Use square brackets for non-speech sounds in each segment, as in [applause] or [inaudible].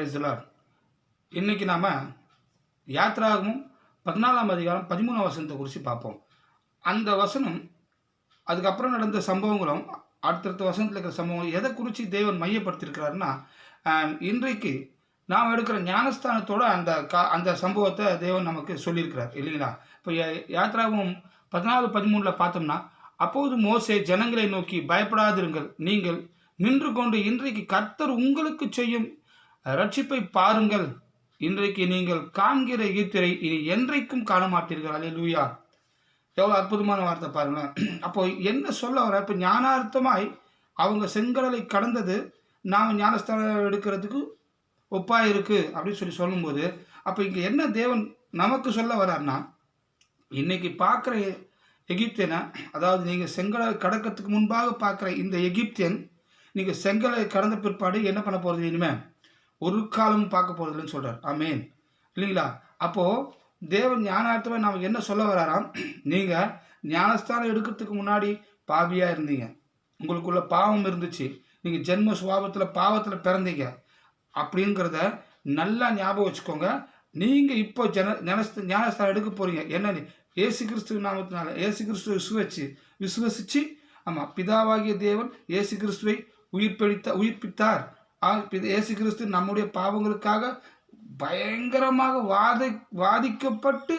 பிரைஸ்லார் இன்னைக்கு நாம் யாத்ராகமும் பதினாலாம் அதிகாரம் பதிமூணாம் வசனத்தை குறித்து பார்ப்போம். அந்த வசனம் அதுக்கப்புறம் நடந்த சம்பவங்களும் அடுத்தடுத்த வசனத்தில் இருக்கிற சம்பவம் எதை குறித்து தேவன் மையப்படுத்தியிருக்கிறாருன்னா இன்றைக்கு நாம் எடுக்கிற ஞானஸ்தானத்தோட அந்த கா அந்த சம்பவத்தை தேவன் நமக்கு சொல்லியிருக்கிறார் இல்லைங்களா? இப்போ யாத்ராவும் பதினாலு பதிமூணில் பார்த்தோம்னா அப்போது மோசே ஜனங்களை நோக்கி பயப்படாதிருங்கள் நீங்கள் நின்று கொண்டு இன்றைக்கு கர்த்தர் உங்களுக்கு செய்யும் ரட்சிப்பை பாருங்கள். இன்றைக்கு நீங்கள் காண்கிற ஈத்திரை இனி என்றைக்கும் காண மாட்டீர்கள் அல்லேலூயா எவ்வளோ அற்புதமான வார்த்தை பாருங்களேன். அப்போ என்ன சொல்ல வர இப்போ ஞானார்த்தமாய் அவங்க செங்கடலை கடந்தது நாம் ஞானஸ்தானம் எடுக்கிறதுக்கு ஒப்பாக இருக்குது அப்படின்னு சொல்லி சொல்லும்போது அப்போ இங்கே என்ன தேவன் நமக்கு சொல்ல வர்றாருன்னா இன்னைக்கு பார்க்குற எகிப்தியனை அதாவது நீங்கள் செங்கடலை கடக்கிறதுக்கு முன்பாக பார்க்குற இந்த எகிப்தியன் நீங்கள் செங்கலை கடந்த பிற்பாடு என்ன பண்ண போகிறது இனிமே? ஒரு காலம் பார்க்க போறதில்லைன்னு சொல்கிறார் ஆமேன். இல்லைங்களா? அப்போது தேவன் ஞானார்த்தமாக நாம் என்ன சொல்ல வராராம்? நீங்கள் ஞானஸ்தானம் எடுக்கிறதுக்கு முன்னாடி பாவியாக இருந்தீங்க. உங்களுக்குள்ள பாவம் இருந்துச்சு. நீங்கள் ஜென்ம சுபாவத்தில் பாவத்தில் பிறந்தீங்க. அப்படிங்கிறத நல்லா ஞாபகம் வச்சுக்கோங்க. நீங்கள் இப்போ ஜன ஞானஸ்த ஞானஸ்தானம் எடுக்க போகிறீங்க என்ன ஏசு கிறிஸ்துவ நாமத்தினால. ஏசு கிறிஸ்துவை விசுவச்சு விசுவசிச்சு ஆமாம் பிதாவாகிய தேவன் ஏசு கிறிஸ்துவை உயிர்ப்பித்த உயிர்ப்பித்தார். ஆ, இயேசு கிறிஸ்து நம்முடைய பாவங்களுக்காக பயங்கரமாக வாதி வாதிக்கப்பட்டு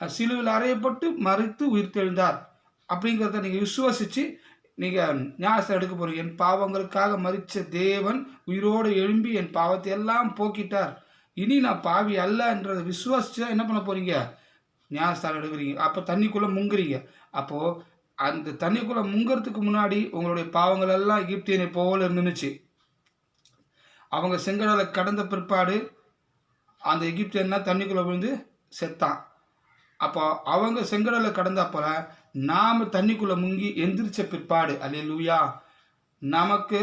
சிலுவில் அறையப்பட்டு மறித்து உயிர்த்தெழுந்தார். அப்படிங்கிறத நீங்கள் விசுவசித்து நீங்கள் ஞானத்தை எடுக்க போகிறீங்க என் பாவங்களுக்காக மறித்த தேவன் உயிரோடு எழும்பி என் பாவத்தை எல்லாம் போக்கிட்டார். இனி நான் பாவி அல்லன்றதை விசுவாசிச்சு தான் என்ன பண்ண போகிறீங்க ஞானஸ்தானம் எடுக்கிறீங்க. அப்போ தண்ணிக்குள்ளே முங்குறீங்க. அப்போது அந்த தண்ணிக்குள்ளே முங்குறதுக்கு முன்னாடி உங்களுடைய பாவங்கள் எல்லாம் எகிப்தியனை போல இருந்துச்சு அவங்க செங்கடலை கடந்த பிற்பாடு அந்த எகிப்தியன்னா தண்ணிக்குள்ளே விழுந்து செத்தான். அப்போ அவங்க செங்கடலை கடந்த நாம் தண்ணிக்குள்ளே முங்கி எந்திரிச்ச பிற்பாடு அல்லேலூயா நமக்கு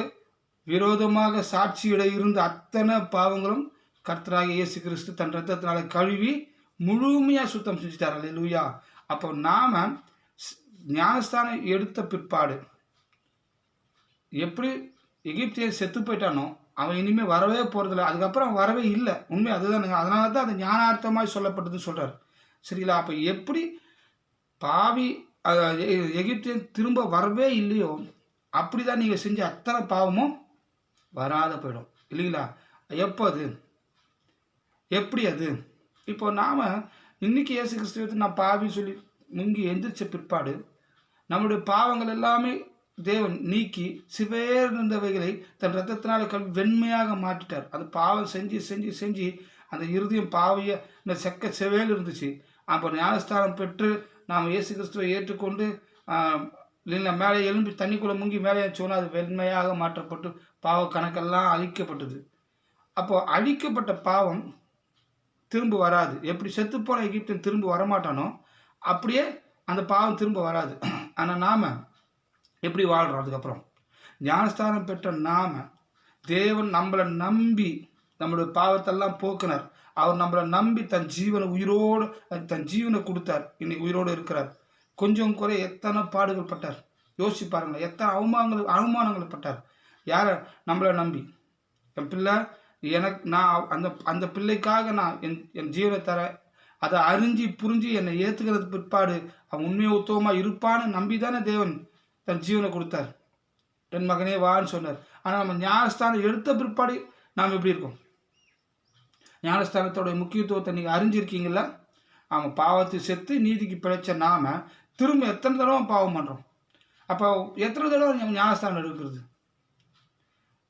விரோதமாக சாட்சியிட இருந்த அத்தனை பாவங்களும் கர்த்தராக இயேசு கிறிஸ்து தன் ரத்தத்தினால கழுவி முழுமையாக சுத்தம் செஞ்சுட்டார். அல்லேலூயா. அப்போ நாம் ஞானஸ்தானம் எடுத்த பிற்பாடு எப்படி எகிப்தியர் செத்து போயிட்டானோ அவன் இனிமேல் வரவே போகிறதில்ல அதுக்கப்புறம் அவன் வரவே இல்லை. உண்மை அதுதானுங்க. அதனால தான் அது ஞானார்த்தமாக சொல்லப்பட்டதுன்னு சொல்கிறார் சரிங்களா? அப்போ எப்படி பாவி எ- எகிப்தியன் திரும்ப வரவே இல்லையோ அப்படி தான் நீங்கள் செஞ்ச அத்தனை பாவமும் வராத போயிடும். இல்லைங்களா? எப்போ அது? எப்படி அது? இப்போ நாம் இன்னைக்கு இயேசு கிறிஸ்துவத்தை நான் பாவின்னு சொல்லி முங்கி எந்திரிச்ச பிற்பாடு நம்முடைய பாவங்கள் எல்லாமே தேவன் நீக்கி சிவேர் இருந்தவைகளை தன் ரத்தத்தினால கல் வெண்மையாக மாற்றிட்டார். அது பாவம் செஞ்சு செஞ்சு செஞ்சு அந்த இறுதியும் பாவிய இந்த செக்க செவேல் இருந்துச்சு. அப்போ ஞானஸ்தானம் பெற்று நாம் இயேசு கிறிஸ்துவை ஏற்றுக்கொண்டு இல்லை மேலே எலும்பி தண்ணிக்குள்ளே முங்கி மேலே சொன்னால் அது வெண்மையாக மாற்றப்பட்டு பாவ கணக்கெல்லாம் அழிக்கப்பட்டது. அப்போது அழிக்கப்பட்ட பாவம் திரும்ப வராது. எப்படி செத்துப்போன எகிப்தன் திரும்ப வரமாட்டானோ அப்படியே அந்த பாவம் திரும்ப வராது. ஆனால் நாம் எப்படி வாழ்கிறோம் அதுக்கப்புறம்? ஞானஸ்தானம் பெற்ற நாம தேவன் நம்மளை நம்பி நம்மளுடைய பாவத்தெல்லாம் போக்குனார். அவர் நம்மளை நம்பி தன் ஜீவனை உயிரோடு தன் ஜீவனை கொடுத்தார். இன்னைக்கு உயிரோடு இருக்கிறார். கொஞ்சம் குறை எத்தனை பாடுகள் பட்டார். யோசிச்சு பாருங்களேன் எத்தனை அவமானங்கள் அவமானங்கள் பட்டார். யாரை? நம்மளை நம்பி. என் பிள்ளை எனக்கு நான் அந்த அந்த பிள்ளைக்காக நான் என் என் ஜீவனை தரேன் அதை அறிஞ்சு புரிஞ்சு என்னை ஏற்றுக்கிறது பிற்பாடு அவன் உண்மையை உத்தவமாக இருப்பான்னு நம்பி தானே தேவன். தன் ஜீவனை கொடுத்தார். என் மகனே வான்னு சொன்னார். ஆனால் நம்ம ஞானஸ்தானம் எடுத்த பிற்பாடு நாம் எப்படி இருக்கோம்? ஞானஸ்தானத்தோட முக்கியத்துவத்தை நீங்கள் அறிஞ்சிருக்கீங்களா அவன் பாவத்தை செத்து நீதிக்கு பிழைச்ச நாம திரும்ப எத்தனை தடவை பாவம் பண்ணுறோம் அப்போ எத்தனை தடவை நம்ம ஞானஸ்தானம் எடுக்கிறது?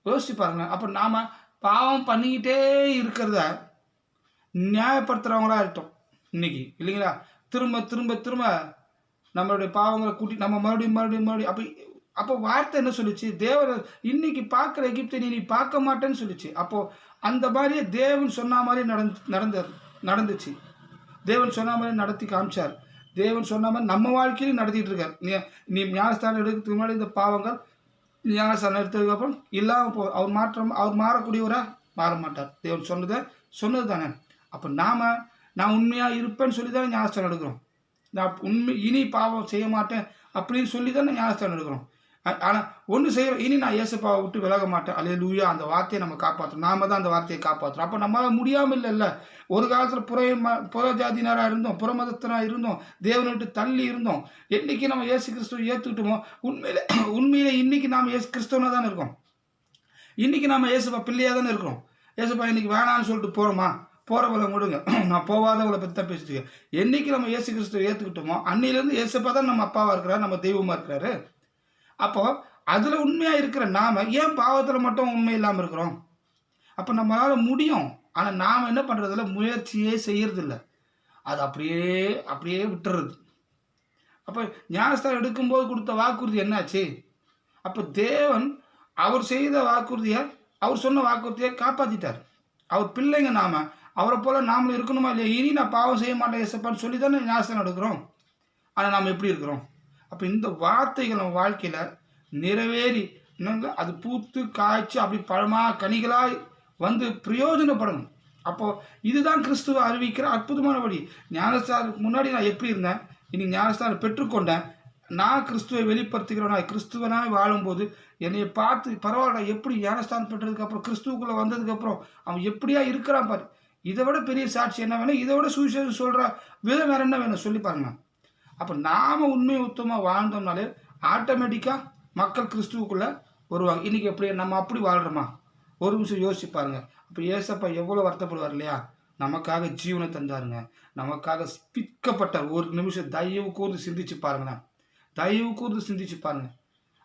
யோசிச்சு பாருங்க அப்போ நாம் பாவம் பண்ணிக்கிட்டே இருக்கிறத நியாயப்படுத்துகிறவங்களா இருக்கட்டும் இன்னைக்கு இல்லைங்களா? திரும்ப திரும்ப திரும்ப நம்மளுடைய பாவங்களை கூட்டி நம்ம மறுபடியும் மறுபடியும் மறுபடியும் அப்போ அப்போ வார்த்தை என்ன சொல்லுச்சு? தேவரை இன்னைக்கு பார்க்குற எகிப்தை நீ நீ பார்க்க மாட்டேன்னு சொல்லிச்சு. அப்போது அந்த மாதிரியே தேவன் சொன்ன மாதிரி நடந்து நடந்த நடந்துச்சு. தேவன் சொன்ன மாதிரி நடத்தி காமிச்சார். தேவன் சொன்ன மாதிரி நம்ம வாழ்க்கையிலும் நடத்திட்டு இருக்கார். நீ நீ ஞானஸ்தானம் எடுக்கிறதுக்கு முன்னாடி இந்த பாவங்கள் ஞானஸ்தானம் எடுத்ததுக்கப்புறம் இல்லாமல் போ அவர் மாற்றம் அவர் மாறக்கூடியவராக மாற மாட்டார். தேவன் சொன்னதை சொன்னது தானே அப்போ நாம் நான் உண்மையாக இருப்பேன்னு சொல்லி தானே ஞானஸ்தானம் எடுக்கிறோம். நான் உண்மை இனி பாவம் செய்ய மாட்டேன் அப்படின்னு சொல்லி தானே ஞானஸ்தானம் எடுக்கிறோம். ஆனால் ஒன்று செய்கிறோம் இனி நான் இயேசுப்பாவை விட்டு விலக மாட்டேன். அல்லே லூயா அந்த வார்த்தையை நம்ம காப்பாற்றணும் நாம தான் அந்த வார்த்தையை காப்பாற்றுறோம் அப்போ நம்மளால் முடியாமல் இல்லைல்ல ஒரு காலத்தில் புற ம- புற ஜாதியினராக இருந்தோம் புற மதத்தினராக இருந்தோம் தேவனை விட்டு தள்ளி இருந்தோம். என்னைக்கு நம்ம இயேசு கிறிஸ்துவை ஏற்றுக்கிட்டோமோ உண்மையில [clears throat] உண்மையில இன்னைக்கு நாம் இயேசு கிறிஸ்துவனாக தானே இருக்கோம். இன்னைக்கு நம்ம இயேசுப்பா பிள்ளையாக தானே இருக்கிறோம். இயேசுப்பா இன்றைக்கி வேணாம்னு சொல்லிட்டு போகிறோமா போகிறவங்களை விடுங்க [clears throat] நான் போகாதவங்களை பற்றி தான் பேசிட்டுருக்கேன் என்றைக்கு நம்ம இயேசு கிறிஸ்துவை ஏற்றுக்கிட்டோமோ அன்னையிலேருந்து இயேசுப்பா தான் நம்ம அப்பாவாக இருக்கிறார் நம்ம தெய்வமாக இருக்கிறாரு. அப்போது அதில் உண்மையாக இருக்கிற நாம் ஏன் பாவத்தில் மட்டும் உண்மை இல்லாமல் இருக்கிறோம்? அப்போ நம்மளால் முடியும். ஆனால் நாம் என்ன பண்ணுறதில்ல முயற்சியே செய்கிறதில்ல அது அப்படியே அப்படியே விட்டுறது. அப்போ ஞானஸ்தானம் எடுக்கும்போது கொடுத்த வாக்குறுதி என்னாச்சு? அப்போ தேவன் அவர் செய்த வாக்குறுதியை அவர் சொன்ன வாக்குறுதியை காப்பாற்றிட்டார் அவர் பிள்ளைங்க நாம அவரை போல் நாமளும் இருக்கணுமா இல்லையா? இனி நான் பாவம் செய்ய மாட்டேன் ஏசப்பான்னு சொல்லி தானே ஞானஸ்தானம் எடுக்கிறோம். ஆனால் நாம் எப்படி இருக்கிறோம்? அப்போ இந்த வார்த்தைகள் நம்ம வாழ்க்கையில் நிறைவேறி அது பூத்து காய்ச்சி அப்படி பழமாக கனிகளாய் வந்து பிரயோஜனப்படணும். அப்போது இதுதான் கிறிஸ்துவ அறிவிக்கிற அற்புதமான வழி. ஞானஸ்தானுக்கு முன்னாடி நான் எப்படி இருந்தேன்? இனி ஞானஸ்தானம் பெற்றுக்கொண்டேன். நான் கிறிஸ்துவை வெளிப்படுத்துகிறவனா கிறிஸ்துவனாய் வாழும்போது என்னையை பார்த்து பரவாயில்ல எப்படி ஞானஸ்தானம் பெற்றதுக்கப்புறம் கிறிஸ்துவுக்குள்ளே வந்ததுக்கப்புறம் அவன் எப்படியா இருக்கிறான் பாரு. இதை விட பெரிய சாட்சி என்ன வேணும்? இதை விட சுவிசேஷம் சொல்கிற விதம் வேறு என்ன வேணும்? சொல்லி பாருங்க அப்போ நாம் உண்மை உத்தமாக வாழ்ந்தோம்னாலே ஆட்டோமேட்டிக்காக மக்கள் கிறிஸ்துவுக்குள்ளே வருவாங்க. இன்றைக்கி எப்படி நம்ம அப்படி வாழ்கிறோமா ஒரு நிமிஷம் யோசிச்சு பாருங்கள் அப்போ ஏசப்பா எவ்வளோ வருத்தப்படுவார் இல்லையா? நமக்காக ஜீவனை தந்தாருங்க. நமக்காக பிக்கப்பட்ட ஒரு நிமிஷம் தயவு கூர்ந்து சிந்திச்சு பாருங்களேன். தயவு கூர்ந்து சிந்திச்சு பாருங்க.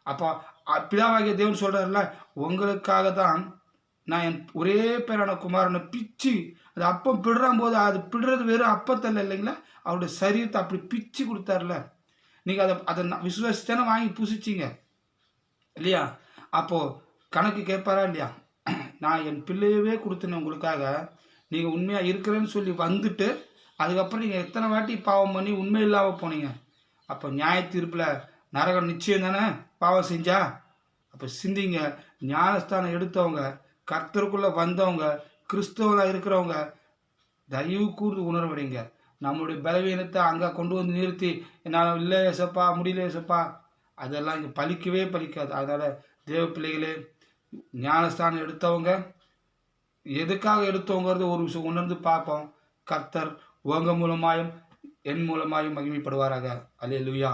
அப்போ அ- பிதாவாகிய தேவன் சொல்கிறாருல உங்களுக்காக தான் நான் என் ஒரே பேரான குமாரனை பிச்சு அது அப்பம் பிடுறான் போது அது பிடுறது வெறும் அப்பத்தல்ல இல்லைங்களா? அவருடைய சரீரத்தை அப்படி பிச்சு கொடுத்தார்ல. நீங்கள் அதை அதை விசுவாசித்தானே வாங்கி புசிச்சிங்க. இல்லையா? அப்போது கணக்கு கேட்பாரா இல்லையா? நான் என் பிள்ளையவே கொடுத்தேன் உங்களுக்காக. நீங்கள் உண்மையாக இருக்கிறேன்னு சொல்லி வந்துட்டு அதுக்கப்புறம் நீங்கள் எத்தனை வாட்டி பாவம் பண்ணி உண்மை இல்லாமல் போனீங்க? அப்போ நியாய தீர்ப்பில் நரகம் நிச்சயம் தானே? பாவம் செஞ்சா? அப்போ சிந்திங்க. ஞானஸ்தானம் எடுத்தவங்க கர்த்தருக்குள்ளே வந்தவங்க கிறிஸ்தவராக இருக்கிறவங்க தயவு கூர்ந்து உணர்வடைங்க. நம்மளுடைய பலவீனத்தை அங்கே கொண்டு வந்து நிறுத்தி என்னால் இல்லை ஏசப்பா முடியல ஏசப்பா அதெல்லாம் இங்கே பலிக்கவே பழிக்காது அதனால் தேவ பிள்ளைகளே ஞானஸ்தானம் எடுத்தவங்க எதுக்காக எடுத்தவங்கிறது ஒரு விஷயம் உணர்ந்து பார்ப்போம். கர்த்தர் உங்கள் மூலமாயும் என் மூலமாயும் மகிமைப்படுவாராக. லுயா